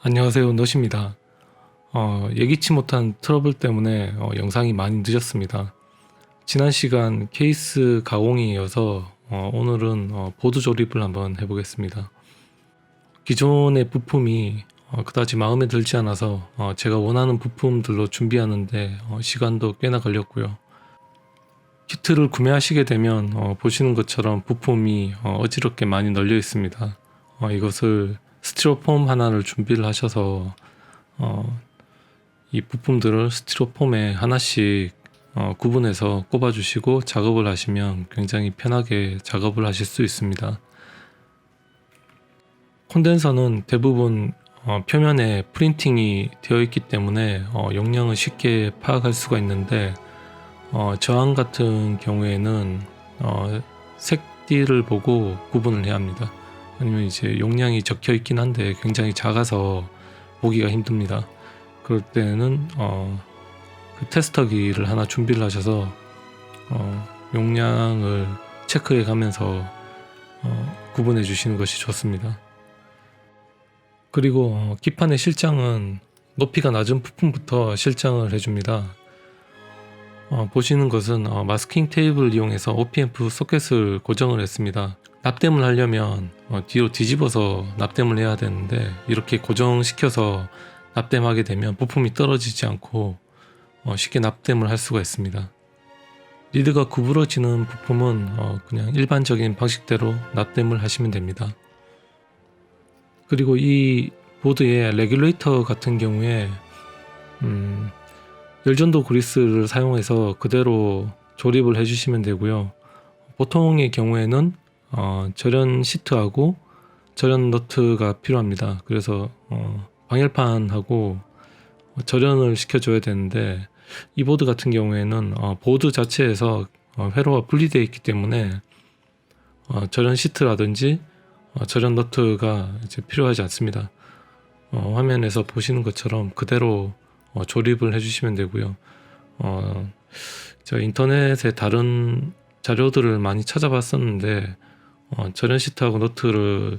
안녕하세요 노시입니다. 어, 예기치 못한 트러블 때문에 어, 영상이 많이 늦었습니다. 지난 시간 케이스 가공이어서 어, 오늘은 어, 보드 조립을 한번 해보겠습니다. 기존의 부품이 어, 그다지 마음에 들지 않아서 어, 제가 원하는 부품들로 준비하는데 어, 시간도 꽤나 걸렸고요. 키트를 구매하시게 되면 어, 보시는 것처럼 부품이 어, 어지럽게 많이 널려 있습니다. 어, 이것을 스티로폼 하나를 준비를 하셔서 어, 이 부품들을 스티로폼에 하나씩 어, 구분해서 꼽아주시고 작업을 하시면 굉장히 편하게 작업을 하실 수 있습니다. 콘덴서는 대부분 어, 표면에 프린팅이 되어 있기 때문에 어, 용량을 쉽게 파악할 수가 있는데 어, 저항 같은 경우에는 어, 색띠를 보고 구분을 해야 합니다. 아니면 이제 용량이 적혀 있긴 한데 굉장히 작아서 보기가 힘듭니다. 그럴 때는 어, 그 테스터기를 하나 준비를 하셔서 어, 용량을 체크해 가면서 어, 구분해 주시는 것이 좋습니다. 그리고 어, 기판의 실장은 높이가 낮은 부품부터 실장을 해줍니다. 어, 보시는 것은 어, 마스킹 테이블을 이용해서 OPMP 소켓을 고정을 했습니다. 납땜을 하려면 어, 뒤로 뒤집어서 납땜을 해야 되는데 이렇게 고정시켜서 납땜하게 되면 부품이 떨어지지 않고 어, 쉽게 납땜을 할 수가 있습니다. 리드가 구부러지는 부품은 어, 그냥 일반적인 방식대로 납땜을 하시면 됩니다. 그리고 이 보드의 레귤레이터 같은 경우에 음, 열전도 그리스를 사용해서 그대로 조립을 해주시면 되고요. 보통의 경우에는 어, 절연 시트하고 절연 너트가 필요합니다. 그래서 어, 방열판하고 절연을 시켜줘야 되는데 이 보드 같은 경우에는 어, 보드 자체에서 어, 회로가 분리되어 있기 때문에 어, 절연 시트라든지 어, 절연 너트가 이제 필요하지 않습니다. 어, 화면에서 보시는 것처럼 그대로 어, 조립을 해주시면 되고요. 어, 저 인터넷에 다른 자료들을 많이 찾아봤었는데 어, 절연 시트하고 너트를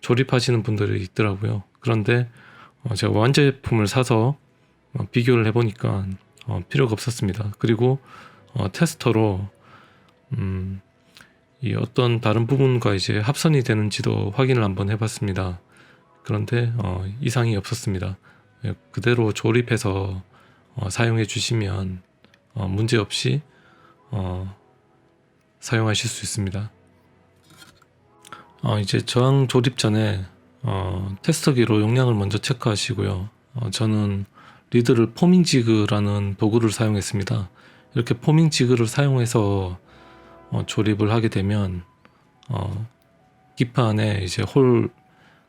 조립하시는 분들이 있더라고요. 그런데 어, 제가 완제품을 사서 어, 비교를 해보니까 어, 필요가 없었습니다. 그리고 어, 테스터로 음, 이 어떤 다른 부분과 이제 합선이 되는지도 확인을 한번 해봤습니다. 그런데 어, 이상이 없었습니다. 예, 그대로 조립해서 어, 사용해 주시면 어, 문제 없이 어, 사용하실 수 있습니다. 어, 이제 저항 조립 전에 어, 테스터기로 용량을 먼저 체크하시고요. 어, 저는 리드를 포밍 지그라는 도구를 사용했습니다. 이렇게 포밍 지그를 사용해서 어, 조립을 하게 되면 어, 기판에 이제 홀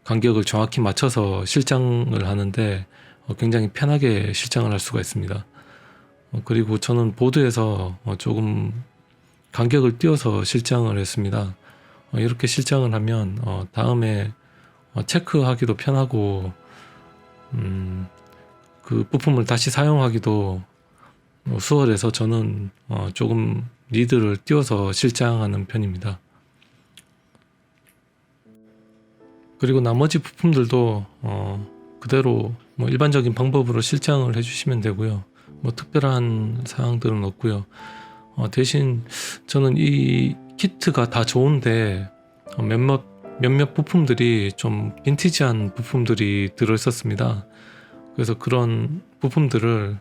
간격을 정확히 맞춰서 실장을 하는데 어, 굉장히 편하게 실장을 할 수가 있습니다. 어, 그리고 저는 보드에서 어, 조금 간격을 띄워서 실장을 했습니다. 어, 이렇게 실장을 하면 어, 다음에 어, 체크하기도 편하고 음, 그 부품을 다시 사용하기도 어, 수월해서 저는 어, 조금 리드를 띄워서 실장하는 편입니다. 그리고 나머지 부품들도 어, 그대로 뭐 일반적인 방법으로 실장을 해주시면 되고요. 뭐 특별한 사항들은 없고요. 어, 대신 저는 이 키트가 다 좋은데 어, 몇몇 몇몇 부품들이 좀 빈티지한 부품들이 들어 있었습니다. 그래서 그런 부품들을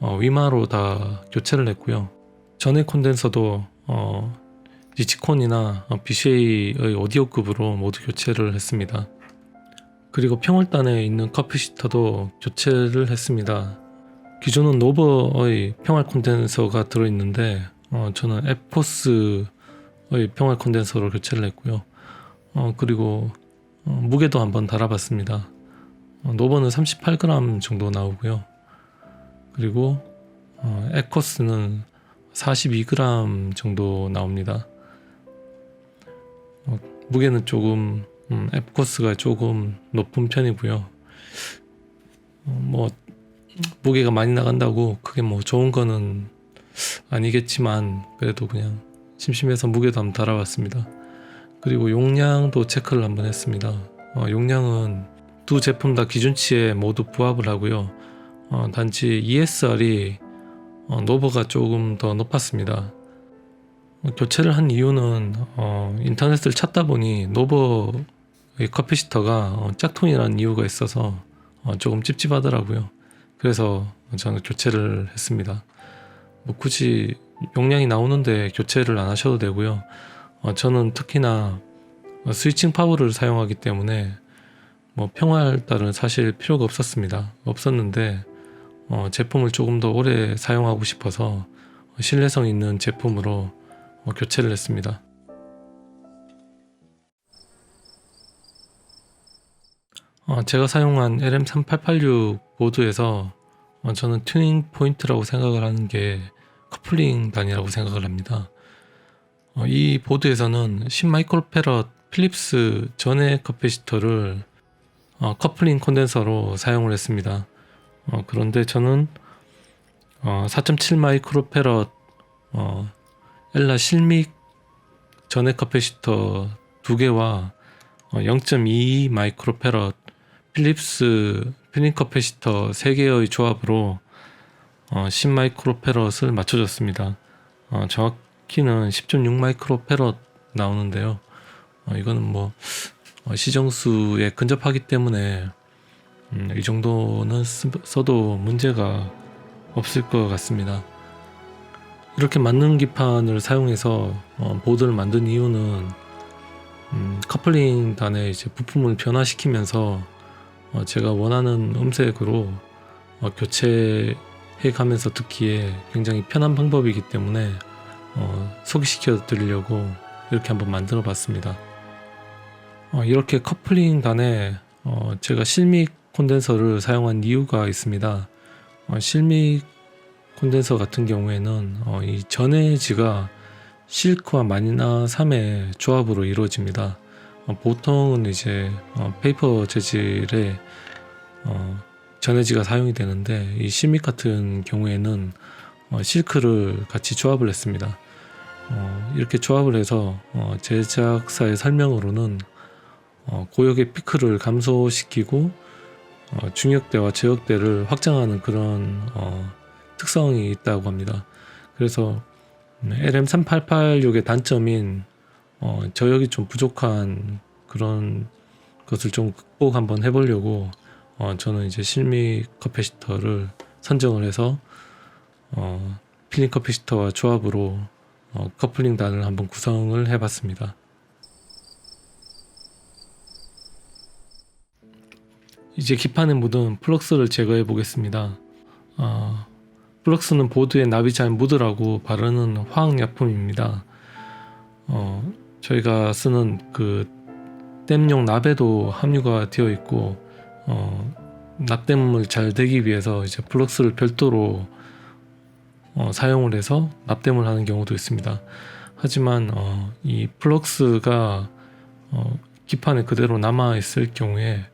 어, 위마로 다 교체를 했고요. 전에 콘덴서도 어, 니치콘이나 BCA의 오디오급으로 모두 교체를 했습니다. 그리고 평월단에 있는 커피시터도 교체를 했습니다. 기존은 노버의 평활 콘덴서가 들어있는데 어, 저는 에포스의 평활 콘덴서로 교체를 했고요. 어, 그리고 어, 무게도 한번 달아봤습니다. 어, 노버는 38g 정도 나오고요. 그리고 어, 에코스는 42g 정도 나옵니다. 어, 무게는 조금 음, 에코스가 조금 높은 편이고요. 어, 뭐 무게가 많이 나간다고 그게 뭐 좋은 거는 아니겠지만 그래도 그냥 심심해서 무게도 한번 달아봤습니다. 그리고 용량도 체크를 한번 했습니다. 어, 용량은 두 제품 다 기준치에 모두 부합을 하고요. 어, 단지 ESR이 어, 노버가 조금 더 높았습니다. 어, 교체를 한 이유는 어, 인터넷을 찾다 보니 노버의 커피시터가 어, 짝퉁이라는 이유가 있어서 어, 조금 찝찝하더라고요. 그래서 저는 교체를 했습니다. 뭐 굳이 용량이 나오는데 교체를 안 하셔도 되고요. 어, 저는 특히나 어, 스위칭 파워를 사용하기 때문에 뭐 평활달은 사실 필요가 없었습니다. 없었는데 어, 제품을 조금 더 오래 사용하고 싶어서 신뢰성 있는 제품으로 어, 교체를 했습니다. 어, 제가 사용한 LM3886 보드에서 어, 저는 튜닝 포인트라고 생각을 하는 게 커플링 단이라고 생각을 합니다. 어, 이 보드에서는 10마이크로페럿 필립스 전해 커피시터를 어, 커플링 콘덴서로 사용을 했습니다. 어, 그런데 저는 어, 4.7 마이크로페럿 어, 엘라 실믹 전해 커피시터 두 개와 어, 0.2 마이크로페럿 필립스 필링 커피시터 세 개의 조합으로 어, 10 마이크로페럿을 맞춰줬습니다. 어, 정확히는 10.6 마이크로페럿 나오는데요. 어, 이거는 뭐 어, 시정수에 근접하기 때문에 음, 이 정도는 쓰- 써도 문제가 없을 것 같습니다. 이렇게 만능 기판을 사용해서 어, 보드를 만든 이유는 음, 커플링 단의 이제 부품을 변화시키면서 어, 제가 원하는 음색으로 어, 교체 해 가면서 듣기에 굉장히 편한 방법이기 때문에 어, 소개시켜 드리려고 이렇게 한번 만들어 봤습니다. 어, 이렇게 커플링 단에 어, 제가 실믹 콘덴서를 사용한 이유가 있습니다. 어, 실믹 콘덴서 같은 경우에는 어, 이 전해지가 실크와 마니나 3의 조합으로 이루어집니다. 어, 보통은 이제 어, 페이퍼 재질의 어, 전해지가 사용이 되는데 이 실믹 같은 경우에는 어, 실크를 같이 조합을 했습니다. 어, 이렇게 조합을 해서 어, 제작사의 설명으로는 어, 고역의 피크를 감소시키고 어, 중역대와 저역대를 확장하는 그런 어, 특성이 있다고 합니다. 그래서 LM3886의 단점인 어, 저역이 좀 부족한 그런 것을 좀 극복 한번 해보려고 어, 저는 이제 실미 커피시터를 선정을 해서 어, 필링 커피시터와 조합으로 어, 커플링 단을 한번 구성을 해봤습니다. 이제 기판에 묻은 플럭스를 제거해 보겠습니다. 어, 플럭스는 보드에 납이 잘 묻으라고 바르는 화학약품입니다. 어, 저희가 쓰는 그 댐용 납에도 함유가 되어 있고 어, 납땜을 잘 되기 위해서 이제 플럭스를 별도로 어, 사용을 해서 납땜을 하는 경우도 있습니다. 하지만 어, 이 플럭스가 어, 기판에 그대로 남아 있을 경우에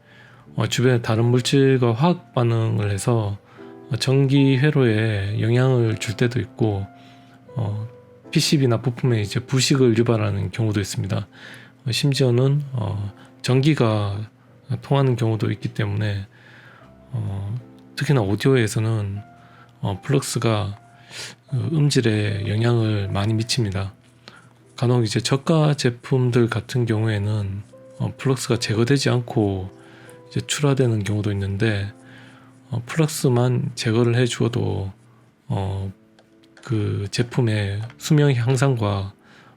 어, 주변에 다른 물질과 화학 반응을 해서 어, 전기 회로에 영향을 줄 때도 있고 어, PCB나 부품에 이제 부식을 유발하는 경우도 있습니다. 어, 심지어는 어, 전기가 통하는 경우도 있기 때문에 어, 특히나 오디오에서는 어, 플럭스가 그 음질에 영향을 많이 미칩니다. 간혹 이제 저가 제품들 같은 경우에는 어, 플럭스가 제거되지 않고 이제 출하되는 경우도 있는데 어, 플럭스만 제거를 해 주어도 어, 그 제품의 수명 향상과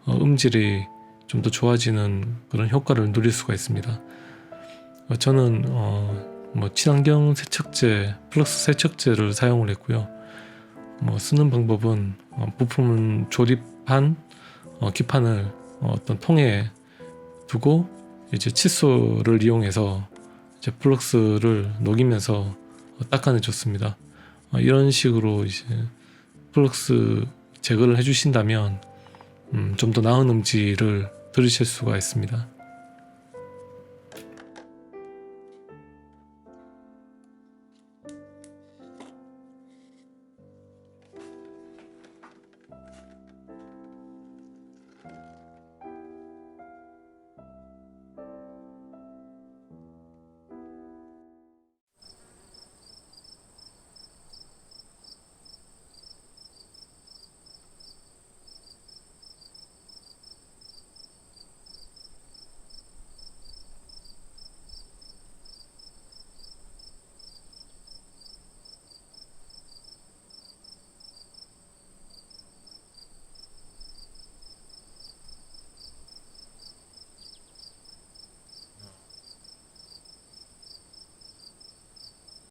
어, 음질이 좀 더 좋아지는 그런 효과를 누릴 수가 있습니다. 어, 저는 어, 뭐 친환경 세척제, 플럭스 세척제를 사용을 했고요. 뭐 쓰는 방법은 어, 부품을 조립한 어, 기판을 어, 어떤 통에 두고 이제 칫솔을 이용해서 이제 플럭스를 녹이면서 어, 닦아내 줬습니다. 어, 이런 식으로 이제 플럭스 제거를 해주신다면 음, 좀 더 나은 음질을 들으실 수가 있습니다.